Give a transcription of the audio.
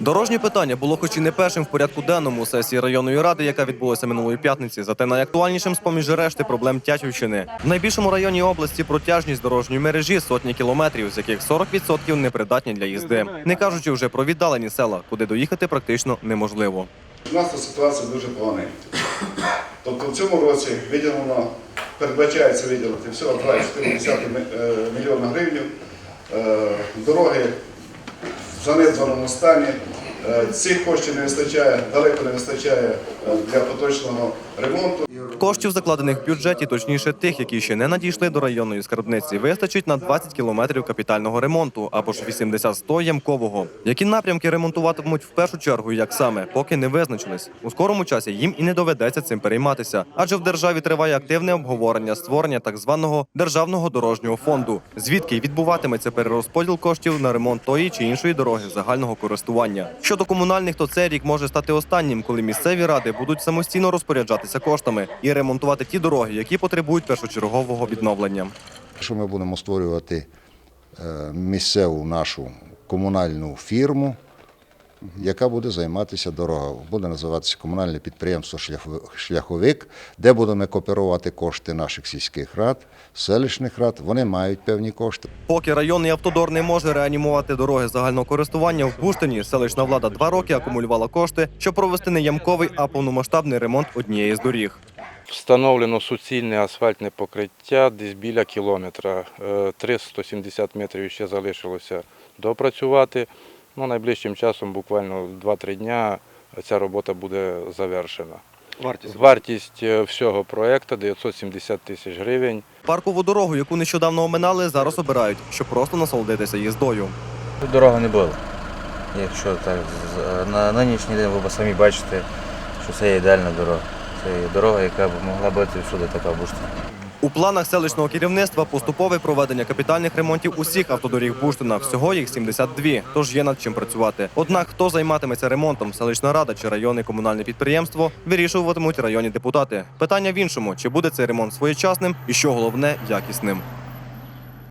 Дорожнє питання було хоч і не першим в порядку денному сесії районної ради, яка відбулася минулої п'ятниці. Зате найактуальнішим з поміж решти проблем Тячівщини. В найбільшому районі області протяжність дорожньої мережі сотні кілометрів, з яких 40% непридатні для їзди. Не кажучи вже про віддалені села, куди доїхати практично неможливо. У нас ситуація дуже погана. Тобто в цьому році виділено, передбачається виділити всього 2,4 е, мільйона гривень. Е, Дороги в занедбаному стані. Е, Цих коштів не вистачає, далеко не вистачає е, для поточного ремонту. Коштів, закладених в бюджеті, точніше тих, які ще не надійшли до районної скарбниці, вистачить на 20 кілометрів капітального ремонту або ж 80-100 ямкового. Які напрямки ремонтуватимуть в першу чергу, як саме, поки не визначились. У скорому часі їм і не доведеться цим перейматися, адже в державі триває активне обговорення створення так званого державного дорожнього фонду, звідки відбуватиметься перерозподіл коштів на ремонт тої чи іншої дороги загального користування. Щодо комунальних, то цей рік може стати останнім, коли місцеві ради будуть самостійно розпоряджатися коштами і ремонтувати ті дороги, які потребують першочергового відновлення. Якщо ми будемо створювати е, місцеву нашу комунальну фірму, яка буде займатися дорогою. Буде називатися комунальне підприємство «Шляхо- Шляховик, де будемо кооперувати кошти наших сільських рад, селищних рад. Вони мають певні кошти. Поки районний автодор не може реанімувати дороги загального користування в Буштині, селищна влада два роки акумулювала кошти, щоб провести не ямковий, а повномасштабний ремонт однієї з доріг. Встановлено суцільне асфальтне покриття десь біля кілометра. Е, 370 метрів ще залишилося допрацювати. Ну, найближчим часом, буквально 2-3 дня, ця робота буде завершена. Вартість Вартість е, всього проєкту 970 тисяч гривень. паркову дорогу, яку нещодавно оминали, зараз обирають, щоб просто насолодитися їздою. Тут дороги не було. Якщо так, на нинішній день ви самі бачите, що це є ідеальна дорога. Це дорога, яка б могла бути всюди така бушта. У планах селищного керівництва поступове проведення капітальних ремонтів усіх автодоріг Буштина. Всього їх 72, тож є над чим працювати. Однак хто займатиметься ремонтом, селищна рада чи районне комунальне підприємство, вирішуватимуть районні депутати. Питання в іншому: чи буде цей ремонт своєчасним і що головне якісним.